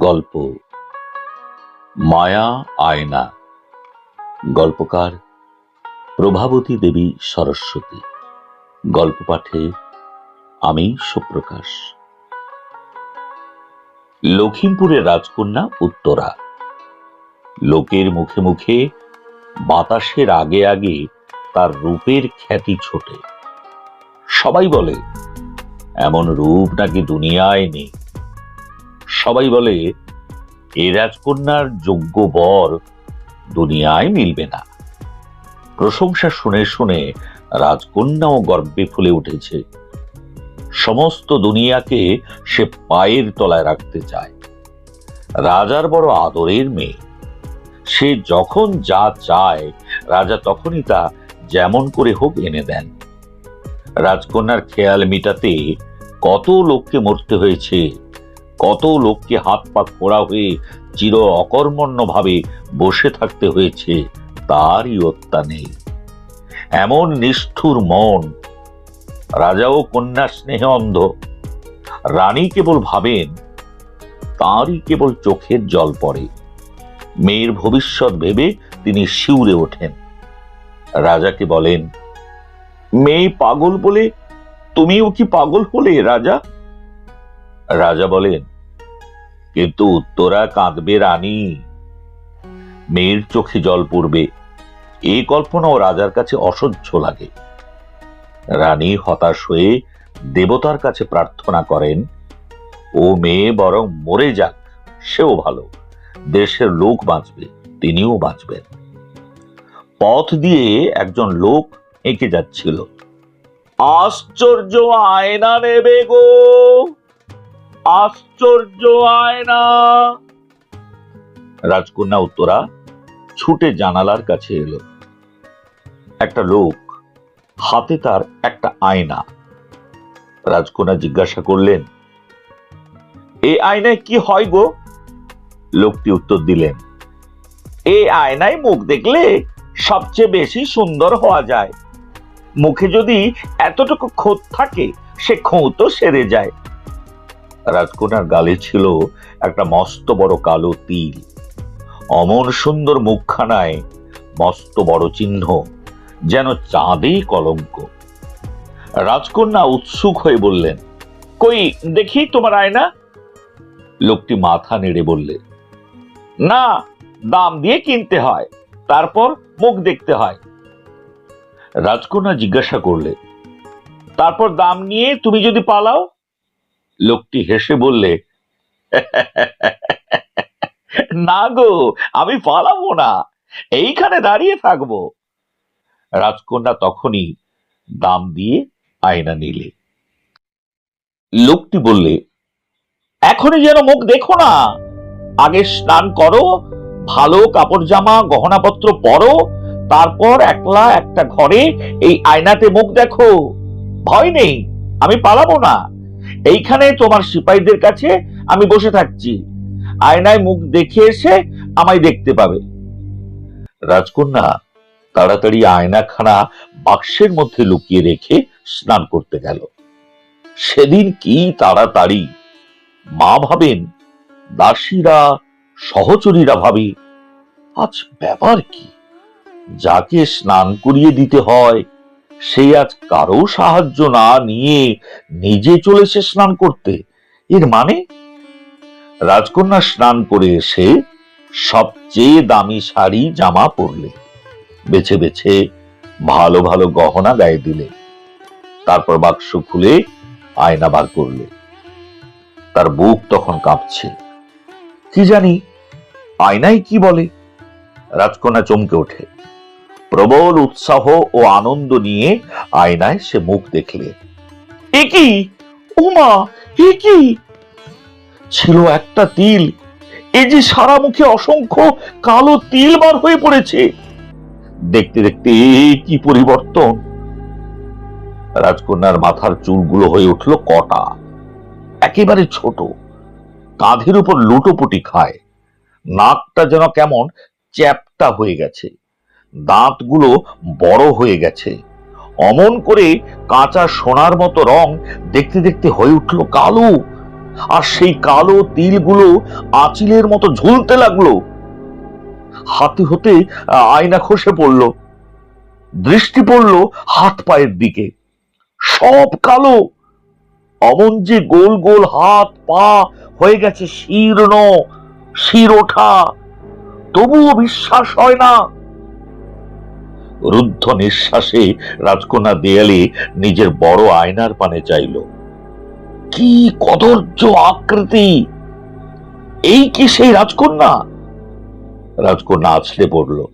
গল্প। মায়া আয়না। গল্পকার প্রভাবতী দেবী সরস্বতী। গল্প পাঠে আমি সুপ্রকাশ। লখিমপুরের রাজকন্যা উত্তরা। লোকের মুখে মুখে, বাতাসের আগে আগে তার রূপের খ্যাতি ছোটে। সবাই বলে, এমন রূপ নাকি দুনিয়ায় নেই। সবাই বলে, এ রাজকন্যার যোগ্য বর দুনিয়ায় মিলবে না। প্রশংসা শুনে শুনে রাজকন্যাও গর্বে ফুলে উঠেছে। সমস্ত দুনিয়াকে সে পায়ের তলায় রাখতে চায়। রাজার বড় আদরের মেয়ে। সে যখন যা চায়, রাজা তখনই তা যেমন করে হোক এনে দেন। রাজকন্যার খেয়াল মিটাতে কত লোককে মরতে হয়েছে। কত লোককে হাত পা খোড়া হয়ে চির অকর্মণ্য ভাবে বসে থাকতে হয়েছে, তারই হত্যা নেই। এমন নিষ্ঠুর মন, রাজাও কন্যা স্নেহে অন্ধ। রানী কেবল ভাবেন, তাঁরই কেবল চোখের জল পড়ে। মেয়ের ভবিষ্যৎ ভেবে তিনি শিউরে ওঠেন। রাজাকে বলেন, মেয়ে পাগল বলে তুমিও কি পাগল হলে রাজা? রাজা বলেন, কিন্তু উত্তরা কাঁদবে রানী। মেয়ের চোখে জল পড়বে। এই কল্পনাও রাজার কাছে অসহ্য লাগে। রানী হতাশ হয়ে দেবতার কাছে প্রার্থনা করেন, ও মেয়ে, বরং মরে যাক, সেও ভালো। দেশের লোক বাঁচবে, তিনিও বাঁচবেন। পথ দিয়ে একজন লোক এঁকে যাচ্ছিল, আশ্চর্য আয়না নেবে গো! আশ্চর্য আয়না। রাজকন্যা উত্তরা ছুটে জানালার কাছে এলো। একটা লোক হাতে তার একটা আয়না। রাজকন্যা জিজ্ঞাসা করলেন এই আয়নায় কি হয় গো? লোকটি উত্তর দিলেন এই আয়নায় মুখ দেখলে সবচেয়ে বেশি সুন্দর হওয়া যায়। মুখে যদি এতটুকু খোঁত থাকে, সে খোঁতো সেরে যায়। রাজকন্যার গালে ছিল একটা মস্ত বড় কালো তিল। অমন সুন্দর মুখখানায় মস্ত বড় চিহ্ন, যেন চাঁদেই কলঙ্ক। রাজকন্যা উৎসুক হয়ে বললেন, কই, দেখি তোমার আয়না? লোকটি মাথা নেড়ে বললে, না, দাম দিয়ে কিনতে হয়, তারপর মুখ দেখতে হয়। রাজকন্যা জিজ্ঞাসা করলে, তারপর দাম নিয়ে তুমি যদি পালাও লোকটি হেসে বললে, না গো, আমি পালাবো না, এইখানে দাঁড়িয়ে থাকব। রাজকন্যা তখনই দাম দিয়ে আয়না নিলে। লোকটি বললে, এখনই যেন মুখ দেখো না, আগে স্নান করো, ভালো কাপড় জামা গহনাপত্র পরো, তারপর একলা একটা ঘরে এই আয়নাতে মুখ দেখো। ভয় নেই, আমি পালাবো না। এইখানে তোমার সিপাহীদের কাছে আমি বসে থাকছি। আয়নায় মুখ দেখে এসে আমায় দেখতে পাবে। রাজকন্যা, তাড়াতাড়ি আয়নাখানা বাক্সের মধ্যে লুকিয়ে রেখে স্নান করতে গেল। সেদিন কি তাড়াতাড়ি? মা ভাবেন, দাসীরা, সহচরীরা ভাবে, আজ ব্যাপার কি? যাকে স্নান করিয়ে দিতে হয় সেই আজ কারও সাহায্য না নিয়ে নিজে চলেছে স্নান করতে। এর মানে? রাজকন্যা স্নান করে এসে সবচেয়ে দামি শাড়ি, জামা পরলে। বেছে বেছে ভালো ভালো গহনা গায়ে দিলে। তারপর বাক্স খুলে আয়না বার করলে। তার বুক তখন কাঁপছে। কি জানি, আয়নায় কি বলে? রাজকন্যা চমকে ওঠে। প্রবল উৎসাহ ও আনন্দ নিয়ে আয়নায় সে মুখ দেখলে। এ কি? উমা, এ কি? ছিল একটা তিল। এ যে সারা মুখে অসংখ্য কালো তিল বার হয়ে পড়েছে। দেখতে দেখতে কি পরিবর্তন? রাজকন্যার মাথার চুলগুলো হয়ে উঠল কটা। একেবারে ছোট। কাঁধের উপর লুটোপুটি খায়। নাকটা যেন কেমন চ্যাপটা হয়ে গেছে। দাঁতগুলো বড় হয়ে গেছে। অমন করে কাঁচা সোনার মতো রং দেখতে দেখতে হয়ে উঠল কালো। আর সেই কালো তিলগুলো আচিলের মতো ঝুলতে লাগল। হাতে হতে আয়না খসে পড়ল। দৃষ্টি পড়ল হাত পায়ের দিকে। সব কালো। অমন যে গোল গোল হাত, পা হয়ে গেছে শীর্ণ শির ওঠা তবুও বিশ্বাস হয় না। রুদ্ধ নিঃশ্বাসে রাজকন্যা দেয়ালে নিজের বড় আয়নার পানে চাইল। কি কদর্য আকৃতি! এই কি সেই রাজকন্যা? রাজকন্যা আছড়ে পড়ল।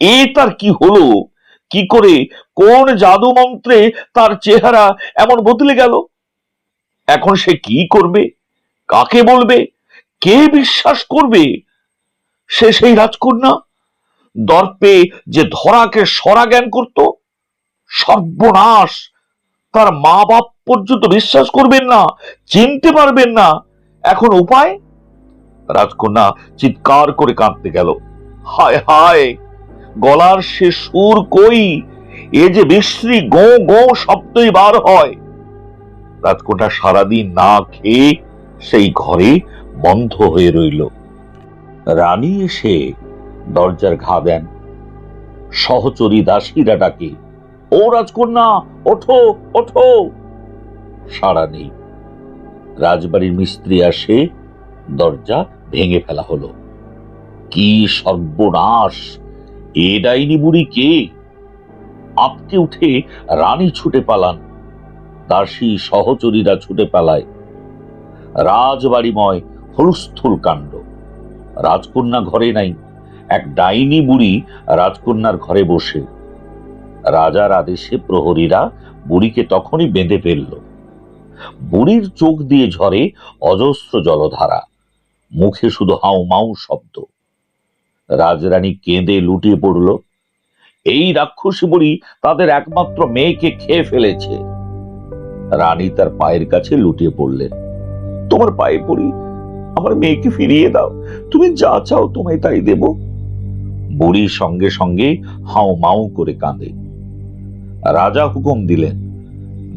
এ তার কি হলো? কি করে? কোন জাদু মন্ত্রে তার চেহারা এমন বদলে গেল? এখন সে কি করবে? কাকে বলবে? কে বিশ্বাস করবে? সে সেই রাজকন্যা? দর্পে যে ধরাকে সরা জ্ঞান করত, সর্বনাশ। তার মা বাপ পর্যন্ত বিশ্বাস করবেন না, চিনতে পারবেন না। এখন উপায়? রাজকন্যা চিৎকার করে কাঁদতে গেল। হায় হায়, গলার সে সুর কই? এ যে বিশ্রী গো গো শব্দই বার হয়। রাজকন্যা সারাদিন না খেয়ে সেই ঘরে বন্ধ হয়ে রইল। রানী এসে দরজার ঘা দেন। সহচরী দাসীরা ডাকে, ও রাজকন্যা, ওঠো ওঠো! সাড়া নেই। রাজবাড়ির মিস্ত্রি আসে, দরজা ভেঙে ফেলা হলো। কি সর্বনাশ! এ ডাইনি বুড়ি কে? আপকে উঠে রানী ছুটে পালান। দাসী সহচরীরা ছুটে পালায়। রাজবাড়িময় হলস্থুল কাণ্ড। রাজকন্যা ঘরে নাই এক ডাইনি বুড়ি রাজকন্যার ঘরে বসে। রাজার আদেশে প্রহরীরা বুড়িকে তখনই বেঁধে ফেলল। বুড়ির চোখ দিয়ে ঝরে অজস্র জলধারা। মুখে শুধু হাউ মাউ শব্দ। রাজরানী কেঁদে লুটিয়ে পড়ল। এই রাক্ষসী বুড়ি তাদের একমাত্র মেয়েকে খেয়ে ফেলেছে। রানী তার পায়ের কাছে লুটিয়ে পড়লেন। তোমার পায়ে পড়ি, আমার মেয়েকে ফিরিয়ে দাও। তুমি যা চাও তোমায় তাই দেব। বুড়ি সঙ্গে সঙ্গে হাউ মাউ করে কাঁদে। রাজা হুকুম দিলেন,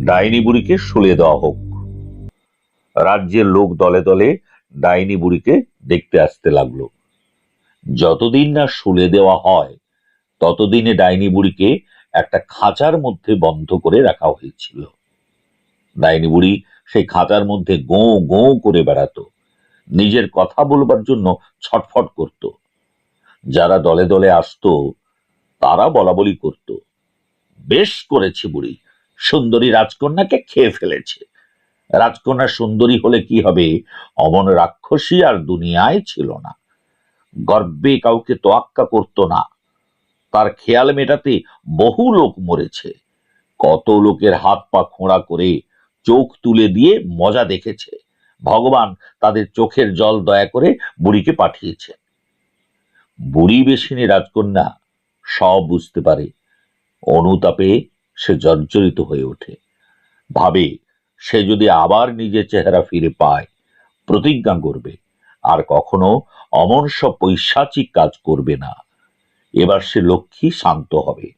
ডাইনি বুড়িকে শুলে দেওয়া হোক। রাজ্যের লোক দলে দলে ডাইনি বুড়িকে দেখতে আসতে লাগল। যতদিন না শুলে দেওয়া হয়, ততদিনে ডাইনি বুড়িকে একটা খাঁচার মধ্যে বন্ধ করে রাখা হয়েছিল। ডাইনি বুড়ি সেই খাঁচার মধ্যে গো গো করে বেড়াতো। নিজের কথা বলবার জন্য ছটফট করত। যারা দলে দলে আসতো, তারা বলা বলি করত। বেশ করেছে বুড়ি, সুন্দরী রাজকন্যাকে খেয়ে ফেলেছে। রাজকন্যা সুন্দরী হলে কি হবে? অমন রাক্ষসী আর দুনিয়ায় ছিল না। গর্বে কাউকে তোয়াক্কা করত না। তার খেয়াল মেটাতে বহু লোক মরেছে। কত লোকের হাত পা খোঁড়া করে চোখ তুলে দিয়ে মজা দেখেছে। ভগবান তাদের চোখের জল দয়া করে বুড়িকে পাঠিয়েছে বুড়ি বেশিনী রাজকন্যা সব বুঝতে পারে। অনুতাপে সে জর্জরিত হয়ে ওঠে। ভাবে, সে যদি আবার নিজের চেহারা ফিরে পায়, প্রতিজ্ঞা করবে, আর কখনো অমন সব পৈশাচিক কাজ করবে না। এবার সে লক্ষ্মী শান্ত হবে।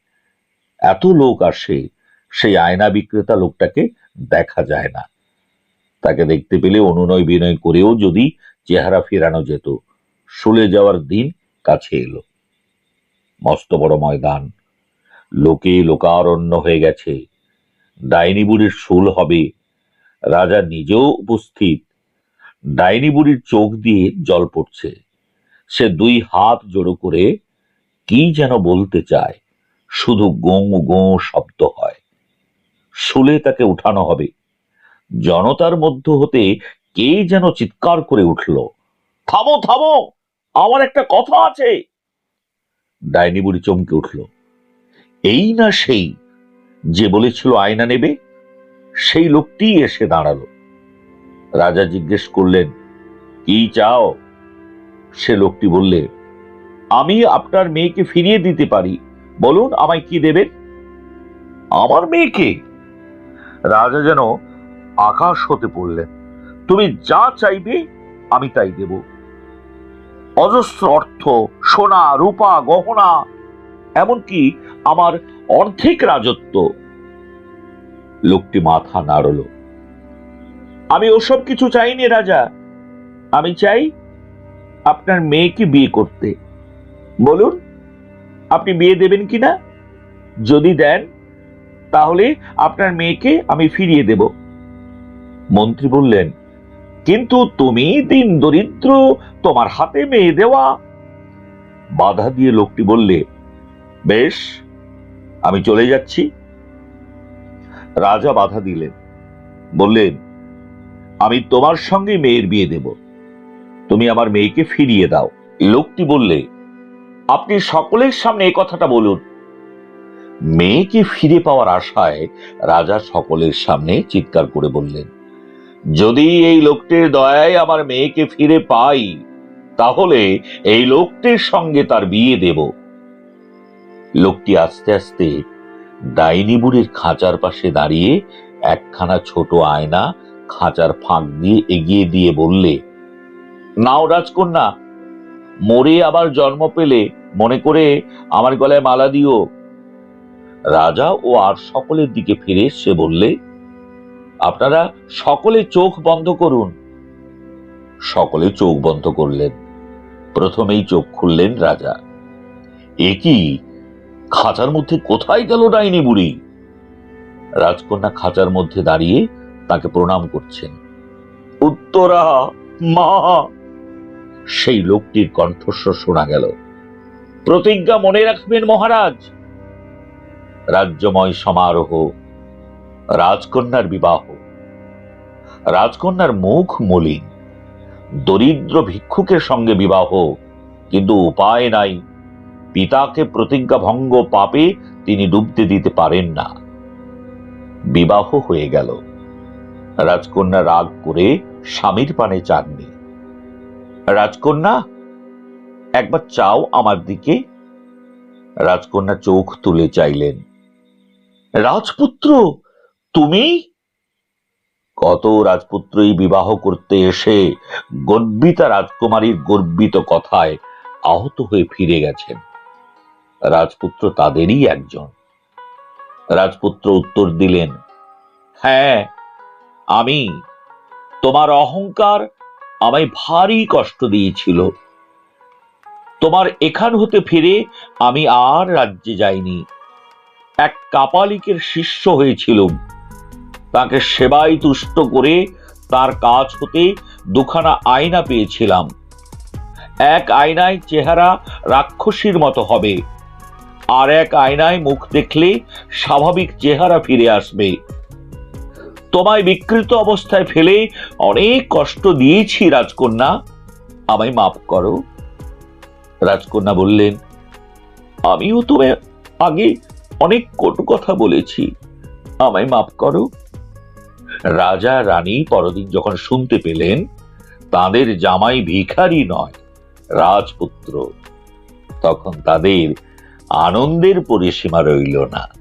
এত লোক আসে, সেই আয়না বিক্রেতা লোকটাকে দেখা যায় না। তাকে দেখতে পেলে অনুনয় বিনয় করেও যদি চেহারা ফেরানো যেত, শুলে যাওয়ার দিন কাছে এলো। মস্ত বড় ময়দান। লোকে লোকারণ্য হয়ে গেছে। ডাইনি বুড়ির শুল হবে। রাজা নিজেও উপস্থিত। ডাইনি বুড়ির চোখ দিয়ে জল পড়ছে। সে দুই হাত জড়ো করে কি যেন বলতে চায়। শুধু গোঁ গোঁ শব্দ হয়। শুলে তাকে উঠানো হবে। জনতার মধ্য হতে কে যেন চিৎকার করে উঠল। থামো থামো! আমার একটা কথা আছে। ডাইনি বুড়ি চমকে উঠল। এই না সেই যে বলেছিল আয়না নেবে, সেই লোকটি এসে দাঁড়াল। রাজা জিজ্ঞেস করলেন, কি চাও? সে লোকটি বললে, আমি আপনার মেয়েকে ফিরিয়ে দিতে পারি। বলুন আমায় কি দেবেন? আমার মেয়েকে? রাজা যেন আকাশ হতে পড়লেন। তুমি যা চাইবে আমি তাই দেব। অজস্র অর্থ, সোনা, রূপা, গহনা, এমনকি আমার অর্ধেক রাজত্ব। লোকটি মাথা নাড়ল। আমি ওসব কিছু চাইনি, রাজা। আমি চাই আপনার মেয়েকে বিয়ে করতে। বলুন, আপনি বিয়ে দেবেন কিনা? যদি দেন, তাহলে আপনার মেয়েকে আমি ফিরিয়ে দেব। মন্ত্রী বললেন কিন্তু তুমি দিন দরিদ্র, তোমার হাতে মেয়ে দেওয়া। বাধা দিয়ে লোকটি বললে, বেশ, আমি চলে যাচ্ছি। রাজা বাধা দিলেন, বললেন, আমি তোমার সঙ্গে মেয়ের বিয়ে দেব। তুমি আমার মেয়েকে ফিরিয়ে দাও। লোকটি বললে, আপনি সকলের সামনে এই কথাটা বলুন। মেয়েকে ফিরে পাওয়ার আশায় রাজা সকলের সামনে চিৎকার করে বললেন যদি এই লোকটির দয়ায় আমার মেয়েকে ফিরে পাই, তাহলে এই লোকটির সঙ্গে তার বিয়ে দেব। লোকটি আস্তে আস্তে ডাইনি বুড়ির খাঁচার পাশে দাঁড়িয়ে একখানা ছোট আয়না খাঁচার ফাঁক দিয়ে এগিয়ে দিয়ে বললে, নাও রাজকন্যা, মরে আবার জন্ম পেলে মনে করে আমার গলায় মালা দিও। রাজা ও আর সকলের দিকে ফিরে সে বললে আপনারা সকলে চোখ বন্ধ করুন। সকলে চোখ বন্ধ করলেন। প্রথমেই চোখ খুললেন রাজা। এ কি? খাঁচার মধ্যে কোথায় গেল ডাইনি বুড়ি? রাজকন্যা খাঁচার মধ্যে দাঁড়িয়ে তাকে প্রণাম করছেন। উত্তরা, মা! সেই লোকটির কণ্ঠস্বর শোনা গেল। প্রতিজ্ঞা মনে রাখবেন মহারাজ। রাজ্যময় সমারোহ রাজকন্যার বিবাহ। রাজকন্যার মুখ মলিন। দরিদ্র ভিক্ষুকের সঙ্গে বিবাহ, কিন্তু উপায় নাই। পিতাকে প্রতিজ্ঞা ভঙ্গ পাপে তিনি ডুবতে দিতে পারেন না। বিবাহ হয়ে গেল। রাজকন্যা রাগ করে স্বামীর পানে চাননি। রাজকন্যা, একবার চাও আমার দিকে? রাজকন্যা চোখ তুলে চাইলেন। রাজপুত্র তুমি কত রাজপুত্রই বিবাহ করতে এসে গর্বিতা রাজকুমারীর গর্বিত কথায় আহত হয়ে ফিরে গেছেন রাজপুত্র তাদেরই একজন। রাজপুত্র উত্তর দিলেন হ্যাঁ আমি তোমার অহংকার আমায় ভারী কষ্ট দিয়েছিল। তোমার এখান হতে ফিরে আমি আর রাজ্যে যাইনি। এক কাপালিকের শিষ্য হয়েছিলুম। তাকে সেবায় তুষ্ট করে তার কাজ হতে দুখানা আয়না পেয়েছিলাম। এক আয়নায় চেহারা রাক্ষসীর মতো হবে, আর এক আয়নায় মুখ দেখলে স্বাভাবিক চেহারা ফিরে আসবে। তোমায় বিকৃত অবস্থায় ফেলে অনেক কষ্ট দিয়েছি, রাজকন্যা। আমায় মাফ করো। রাজকন্যা বললেন, আমিও তোমায় আগে অনেক কটু কথা বলেছি। আমায় মাফ করো। রাজা রানী পরদিন যখন শুনতে পেলেন, তাদের জামাই ভিখারি নয়, রাজপুত্র। তখন তাদের আনন্দের পরিসীমা রইল না।